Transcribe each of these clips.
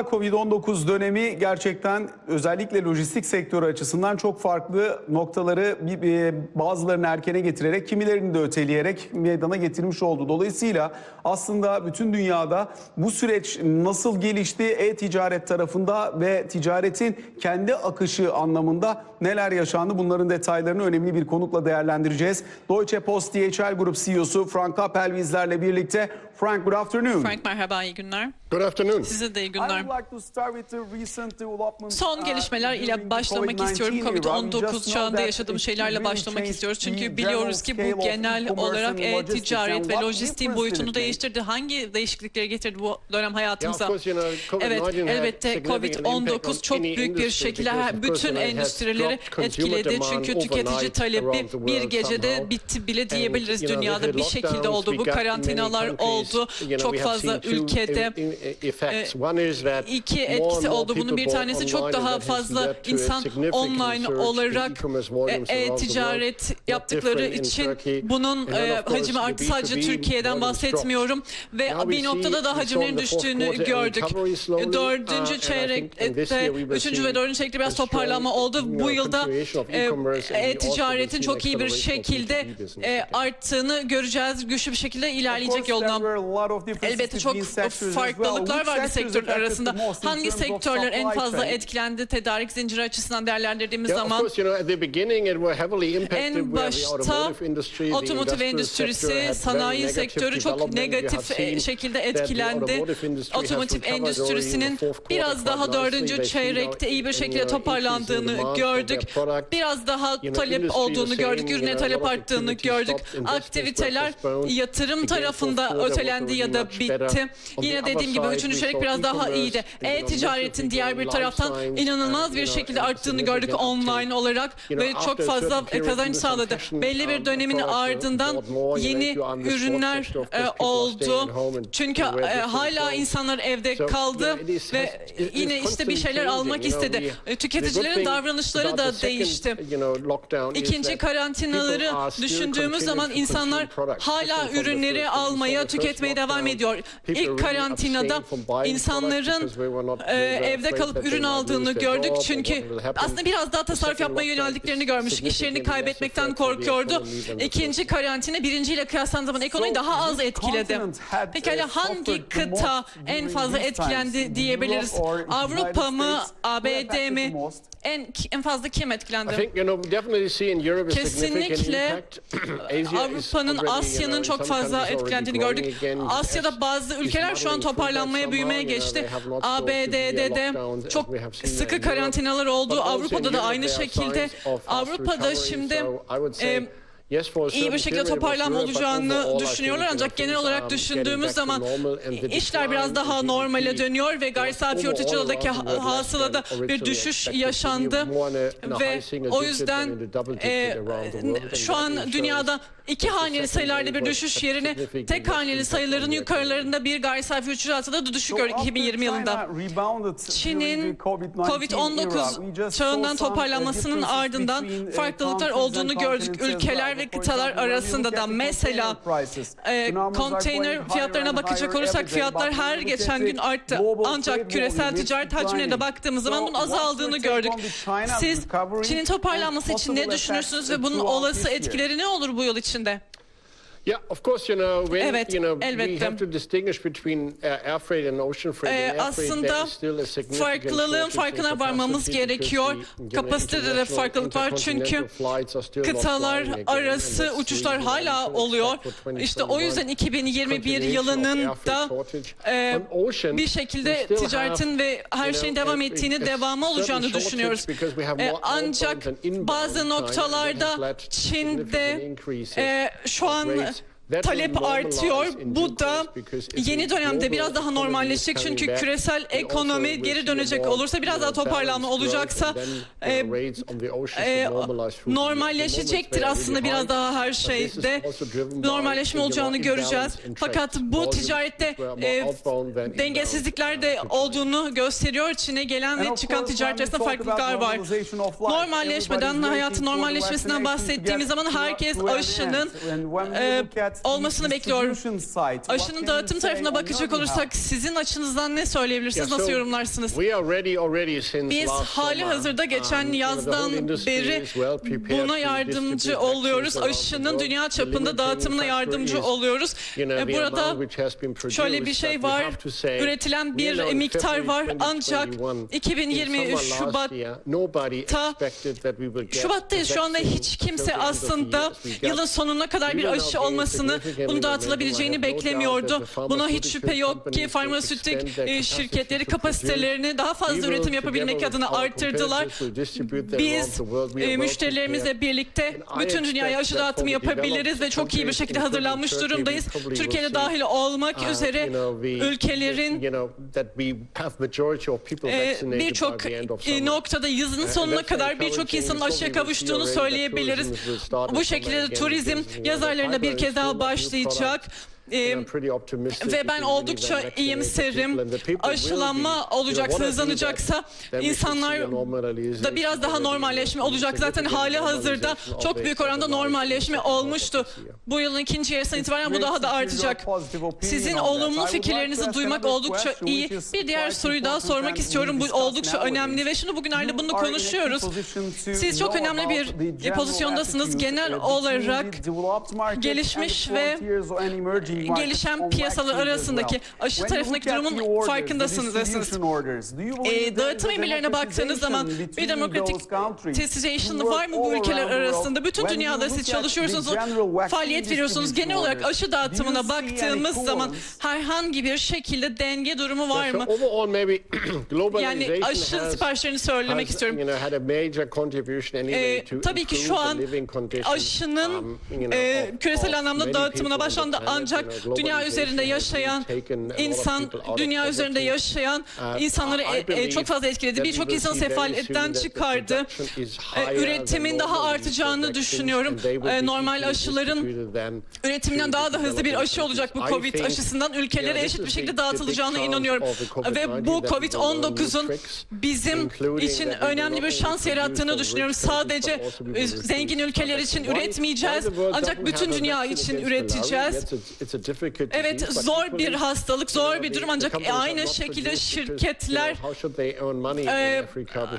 Covid-19 dönemi gerçekten özellikle lojistik sektörü açısından çok farklı noktaları bazılarını erkene getirerek kimilerini de öteleyerek meydana getirmiş oldu. Dolayısıyla aslında bütün dünyada bu süreç nasıl gelişti e-ticaret tarafında ve ticaretin kendi akışı anlamında neler yaşandı bunların detaylarını önemli bir konukla değerlendireceğiz. Deutsche Post DHL Grup CEO'su Frank Appel birlikte. Frank good afternoon. Frank merhaba, iyi günler. Good afternoon. Size de iyi I günler. would like to start with the recent developments, Son gelişmeler ile başlamak COVID-19 istiyorum. era. We Covid-19 just know çağında it şeylerle başlamak istiyoruz. Çünkü biliyoruz ki bu genel olarak e-ticaret ve lojistiğin boyutunu değiştirdi. Hangi değişiklikleri getirdi bu dönem hayatımıza? course, you know, COVID-19 Evet, elbette significant impact on Covid-19 çok büyük bir şekilde bütün endüstrileri etkiledi. Çünkü tüketici talebi bir gecede bitti bile diyebiliriz dünyada bir şekilde oldu. Bu karantinalar countries, oldu. Çok fazla ülkede e, is that iki etkisi oldu. Bunun bir tanesi çok daha fazla insan online olarak e-ticaret yaptıkları için bunun e, hacmi arttı. Sadece B2B Türkiye'den bahsetmiyorum ve bir noktada da hacimlerin düştüğünü gördük. uh, Dördüncü this çeyrekte, üçüncü ve dördüncü çeyrekte biraz toparlanma oldu. Bu yılda e, e-ticaretin çok iyi bir şekilde B2B business e, again. arttığını göreceğiz. Güçlü bir şekilde ilerleyecek yoldan. Elbette çok farklılıklar sectors sektörler affected arasında. the most in Hangi sektörler en fazla etkilendi tedarik zinciri açısından değerlendirdiğimiz zaman? course, you know, at the beginning it were heavily impacted. En başta automotive industry, the otomotiv endüstrisi, sanayi sektörü çok negatif e, şekilde etkilendi. automotive industry has Otomotiv endüstrisinin biraz daha dördüncü çeyrekte iyi bir şekilde toparlandığını gördük. Biraz daha talep industry olduğunu gördük. Ürüne a talep arttığını gördük. Aktiviteler yatırım tarafında fourth ötelendi ya da bitti. Yine dediğim gibi üçüncü çeyrek biraz daha iyiydi. E-ticaretin diğer bir taraftan inanılmaz bir şekilde arttığını gördük online olarak ve çok fazla kazanç sağladı. Belli bir dönemin ardından yeni ürünler e, oldu. Çünkü e, hala insanlar evde kaldı ve yine işte bir şeyler almak istedi. E, Tüketicilerin davranışları da değişti. İkinci karantinaları düşündüğümüz zaman insanlar hala ürünleri almaya, the tüketmeye devam ediyor. İlk karantinada insanların e, evde kalıp ürün aldığını gördük. Çünkü aslında biraz daha tasarruf yapmaya yöneldiklerini görmüş. İşlerini kaybetmekten korkuyordu. İkinci karantina birinciyle kıyaslandığı zaman ekonomiyi daha az etkiledi. Pekala hangi kıta en fazla etkilendi diyebiliriz? Avrupa mı, ABD mi? En en fazla kim etkilendi? Kesinlikle Avrupa'nın, Asya'nın çok fazla etkilendiğini gördük. Asya'da bazı ülkeler şu an toparlanmaya, büyümeye geçti. ABD'de de çok sıkı karantinalar oldu. Avrupa'da da aynı şekilde. Avrupa'da şimdi e, iyi bir şekilde toparlanma olacağını düşünüyorlar. ancak genel olarak düşündüğümüz zaman işler biraz daha normale dönüyor ve gayri safi yurt içindeki hasılada bir düşüş yaşandı ve o yüzden e, şu an dünyada iki haneli sayılarda bir düşüş yerine tek haneli sayıların yukarılarında bir gayri safi yurt içinde da düşük gördük 2020 yılında. Çin'in Covid-19 çağından toparlanmasının ardından farklılıklar olduğunu gördük. ülkeler ve kıtalar arasında da. Mesela e, konteyner fiyatlarına bakacak olursak fiyatlar her geçen gün arttı. Ancak küresel ticaret hacmine de baktığımız zaman bunun azaldığını gördük. Siz Çin'in toparlanması için ne düşünürsünüz ve bunun olası etkileri ne olur bu yıl içinde? Yeah, of course, you know, when, Evet, you know, elbette. we have to distinguish between uh, air freight and ocean freight. Ee, freight, there aslında is still a significant farklılığın farkına varmamız gerekiyor. Kapasitede de farklılık var çünkü kıtalar and arası uçuşlar hala oluyor. İşte o yüzden 2021 continuation of yılının freight da e, bir şekilde ticaretin ve her şeyin devam ettiğini devamı olacağını düşünüyoruz. E, ancak and bazı and noktalarda Çin'de e, şu an talep artıyor. Bu da yeni dönemde biraz daha normalleşecek. Çünkü küresel ekonomi geri dönecek olursa biraz you daha know, toparlanma balanced growth olacaksa and then, e, you know, rates on the oceans e, will normalize through the year. normalleşecektir The moment aslında they are biraz really olmasını bekliyorum. Aşının dağıtım tarafına bakacak olursak sizin açınızdan ne söyleyebilirsiniz, nasıl yorumlarsınız? Biz hali hazırda geçen yazdan beri buna yardımcı oluyoruz. Aşının dünya çapında dağıtımına yardımcı oluyoruz. E, burada şöyle bir şey var, üretilen bir miktar var ancak 2020 Şubat'ta Şubat'tayız şu anda hiç kimse aslında yılın sonuna kadar bir aşı olmasını Başkanı bunun dağıtılabileceğini beklemiyordu. Buna hiç şüphe yok ki farmasötik şirketleri kapasitelerini daha fazla üretim yapabilmek adına artırdılar. Biz e, müşterilerimizle birlikte bütün dünyaya aşı dağıtımı yapabiliriz ve çok iyi bir şekilde hazırlanmış durumdayız. Türkiye'de dahil olmak üzere ülkelerin e, birçok noktada yazın sonuna kadar birçok insanın aşıya kavuştuğunu söyleyebiliriz. Bu şekilde turizm yazarlarına bir kez daha başlayacak. Ve ben oldukça iyimserim. Aşılanma olacak, hızlanacaksa insanlar da biraz daha normalleşme olacak. Zaten hali hazırda çok büyük oranda normalleşme olmuştu. Bu yılın ikinci yarısından itibaren bu daha da artacak. Sizin olumlu fikirlerinizi duymak oldukça iyi. Bir diğer soruyu daha sormak istiyorum. Bu oldukça önemli ve şimdi bugünlerde bunu konuşuyoruz. Siz çok önemli bir pozisyondasınız. Genel olarak gelişmiş ve gelişen piyasalar arasındaki aşı tarafındaki durumun farkındasınız esas. E, ee, dağıtım emirlerine baktığınız zaman bir demokratik tesisation var mı bu ülkeler arasında? Bütün dünyada siz çalışıyorsunuz, faaliyet veriyorsunuz. Genel olarak aşı dağıtımına baktığımız zaman herhangi bir şekilde denge durumu var mı? Yani aşı siparişlerini söylemek istiyorum. E, tabii ki şu an aşının e, küresel anlamda dağıtımına başlandı ancak olarak dünya üzerinde yaşayan insan, dünya üzerinde yaşayan insanları e, e, çok fazla etkiledi. Birçok insan sefaletten çıkardı. E, üretimin daha artacağını düşünüyorum. E, normal aşıların üretiminden daha da hızlı bir aşı olacak bu COVID aşısından. Ülkelere eşit bir şekilde dağıtılacağına inanıyorum. Ve bu COVID-19'un bizim için önemli bir şans yarattığını düşünüyorum. Sadece zengin ülkeler için üretmeyeceğiz ancak bütün dünya için üreteceğiz. Evet zor bir hastalık, zor bir durum ancak aynı şekilde şirketler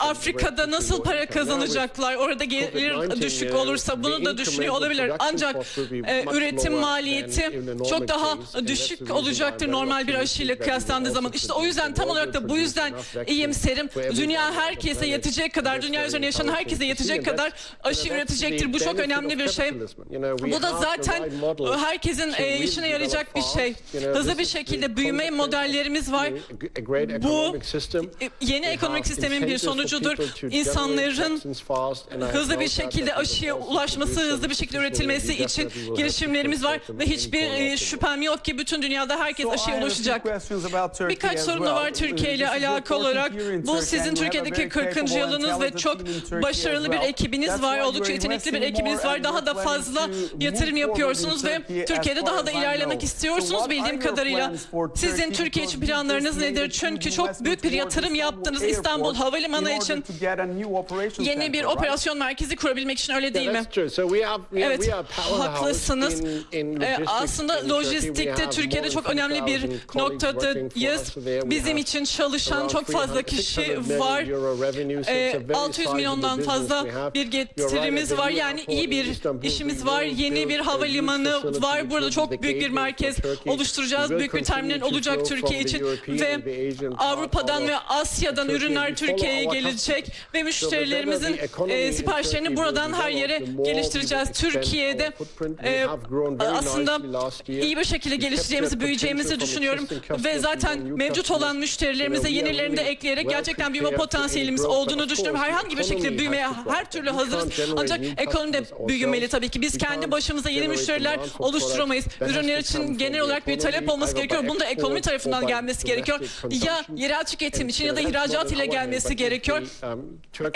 Afrika'da nasıl para kazanacaklar? Orada gelir düşük olursa bunu da düşünüyor olabilir. Ancak üretim maliyeti çok daha düşük olacaktır normal bir aşıyla kıyaslandığı zaman. İşte o yüzden tam olarak da bu yüzden iyimserim. Dünya herkese yetecek kadar, dünya üzerine yaşayan herkese yetecek kadar aşı üretecektir. Bu çok önemli bir şey. Bu da zaten herkesin e, işine yarayacak bir şey. Hızlı bir şekilde büyüme modellerimiz var. Bu e, yeni ekonomik sistemin bir sonucudur. İnsanların hızlı bir şekilde aşıya ulaşması, hızlı bir şekilde üretilmesi için girişimlerimiz var ve hiçbir e, şüphem yok ki bütün dünyada herkes aşıya ulaşacak. Birkaç sorun var Türkiye ile alakalı olarak. Bu sizin Türkiye'deki 40. yılınız ve çok başarılı bir ekibiniz var. Oldukça yetenekli bir ekibiniz var. Daha da fazla yatırım yapıyorsunuz ve Türkiye'de daha da ilerliyorsunuz yaylamak istiyorsunuz bildiğim kadarıyla. Sizin Türkiye için planlarınız nedir? Çünkü çok büyük bir yatırım yaptınız İstanbul Havalimanı için. Yeni bir operasyon merkezi kurabilmek için öyle değil mi? Evet, haklısınız. Ee, aslında lojistikte Türkiye'de çok önemli bir noktadayız. Bizim için çalışan çok fazla kişi var. Ee, 600 e, milyondan fazla bir getirimiz var. Yani iyi bir işimiz var. Yeni bir havalimanı var. Burada çok büyük büyük bir merkez oluşturacağız. Büyük bir terminal olacak Türkiye için ve Avrupa'dan ve Asya'dan ürünler Türkiye'ye gelecek ve müşterilerimizin e, siparişlerini buradan her yere geliştireceğiz. Türkiye'de e, aslında iyi bir şekilde gelişeceğimizi, büyüyeceğimizi düşünüyorum ve zaten mevcut olan müşterilerimize yenilerini de ekleyerek gerçekten büyüme potansiyelimiz olduğunu düşünüyorum. Herhangi bir şekilde büyümeye her türlü hazırız. Ancak ekonomi de büyümeli tabii ki. Biz kendi başımıza yeni müşteriler oluşturamayız. Ürün ürünler için genel olarak bir talep olması gerekiyor. Bunu da ekonomi tarafından gelmesi gerekiyor. Ya yerel tüketim için ya da ihracat ile gelmesi gerekiyor.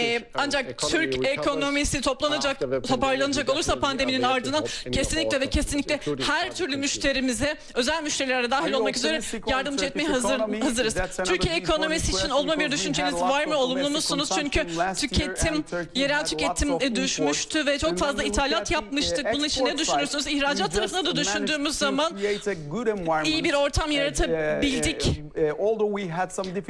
Ee, ancak Türk ekonomisi toplanacak, toparlanacak olursa pandeminin ardından kesinlikle ve kesinlikle her türlü müşterimize, özel müşterilere dahil olmak üzere yardımcı etmeye hazır, hazırız. Türkiye ekonomisi için olumlu bir düşünceniz var mı? Olumlu musunuz? Çünkü tüketim, yerel tüketim düşmüştü ve çok fazla ithalat yapmıştık. Bunun için ne düşünürsünüz? İhracat tarafına da düşündüğümüz zaman iyi bir ortam yaratabildik.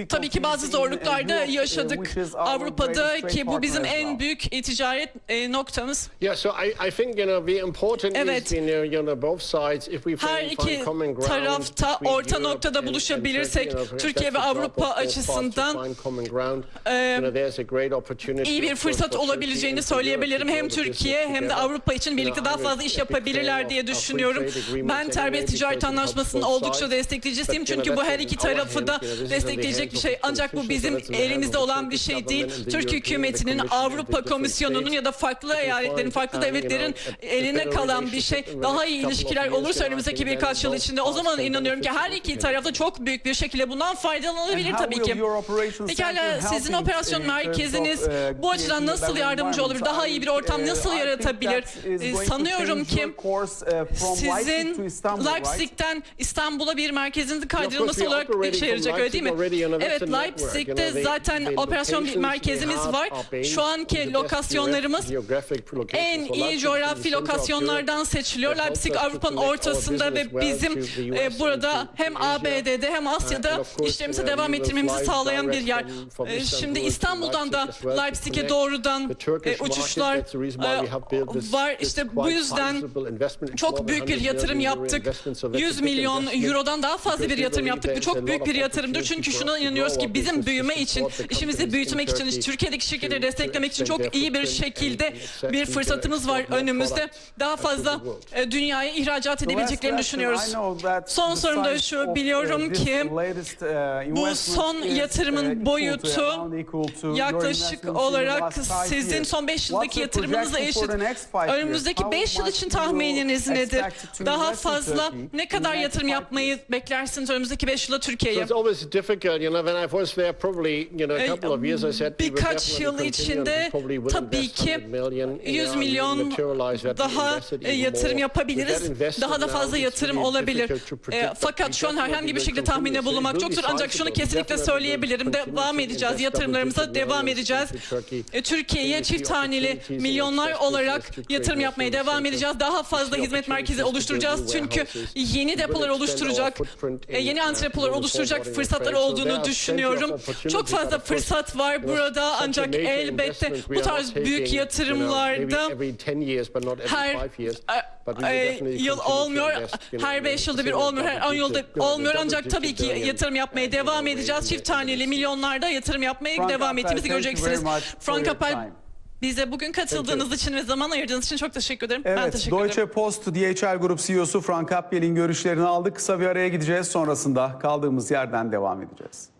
Tabii ki bazı zorluklar da yaşadık Avrupa'da ki bu bizim en büyük ticaret e, noktamız. Yeah, so I, I think you know the important Evet. is you know, you know both sides if we Her find iki common ground tarafta orta noktada buluşabilirsek, Türkiye ve Avrupa açısından, find common ground. e, You know, there's a great opportunity iyi bir fırsat olabileceğini söyleyebilirim. Hem Türkiye hem de. Avrupa için birlikte daha fazla iş yapabilirler diye düşünüyorum. Ben because ticaret anlaşmasının oldukça destekleyicisiyim. Çünkü bu her iki our tarafı da destekleyecek bir şey. Ancak bu bizim elimizde olan bir şey değil. Türk hükümetinin, Avrupa Komisyonu'nun ya da farklı eyaletlerin, farklı devletlerin eline kalan bir şey. Daha iyi ilişkiler olursa önümüzdeki birkaç yıl içinde o zaman inanıyorum ki her iki tarafta çok büyük bir şekilde bundan faydalanabilir tabii ki. Pekala sizin operasyon merkeziniz bu açıdan nasıl yardımcı olabilir? Daha iyi bir ortam nasıl yaratabilir? Ee, Sanıyorum ki sizin Leipzig'ten İstanbul'a bir merkezin kaydırılması olarak işe yarayacak öyle değil mi? Evet Leipzig'te zaten operasyon bir merkezimiz var. Şu anki lokasyonlarımız en iyi coğrafi lokasyonlardan seçiliyor. Leipzig Avrupa'nın ortasında ve bizim e, burada hem ABD'de hem Asya'da işlerimize devam ettirmemizi sağlayan bir yer. E, Şimdi İstanbul'dan da Leipzig'e doğrudan e, uçuşlar e, var. İşte bu yüzden çok büyük bir yatırım yaptık. 100 milyon eurodan daha fazla bir yatırım yaptık. Bu çok büyük bir yatırımdır. Çünkü şuna inanıyoruz ki bizim büyüme için, işimizi büyütmek için, Türkiye'deki şirketleri desteklemek için çok iyi bir şekilde bir fırsatımız var önümüzde. Daha fazla e, dünyaya ihracat edebileceklerini düşünüyoruz. Son sorum da şu, biliyorum ki bu son yatırımın boyutu yaklaşık olarak sizin son 5 yıldaki yatırımınızla eşit. Önümüzdeki 5 yıl için tahmininiz nedir? Daha fazla ne kadar yatırım yapmayı beklersiniz önümüzdeki 5 yılda Türkiye'ye? It's always difficult, you know. When I was there, probably, you know, a couple of years, I said we would birkaç definitely yıl içinde tabii ki 100 million, you 100 know, and milyon daha e, yatırım yapabiliriz. Daha da fazla yatırım olabilir. E, fakat şu an herhangi bir şekilde tahminde bulunmak be Ancak şunu kesinlikle söyleyebilirim. Devam edeceğiz. Yatırımlarımıza devam edeceğiz. E, Türkiye'ye çift taneli milyonlar olarak yatırım yapmaya devam edeceğiz. Daha fazla hizmet merkezi oluşturacağız. Çünkü yeni depolar oluşturacak, yeni uh, antrepolar moving oluşturacak fırsatlar olduğunu düşünüyorum. Çok fazla fırsat var burada ancak elbette bu tarz büyük yatırımlarda every 10 years, but not every her e, e, yıl olmuyor, her in 5 yılda bir olmuyor, her 10 double yılda olmuyor. Ancak tabii ki yatırım yapmaya devam edeceğiz. Çift taneli milyonlarda yatırım yapmaya devam ettiğimizi göreceksiniz. Frank Appel. Bize bugün katıldığınız için ve zaman ayırdığınız için çok teşekkür ederim. ben Evet, teşekkür Deutsche ederim. Post DHL Grup CEO'su Frank Appel'in görüşlerini aldık. Kısa bir araya gideceğiz. Sonrasında kaldığımız yerden devam edeceğiz.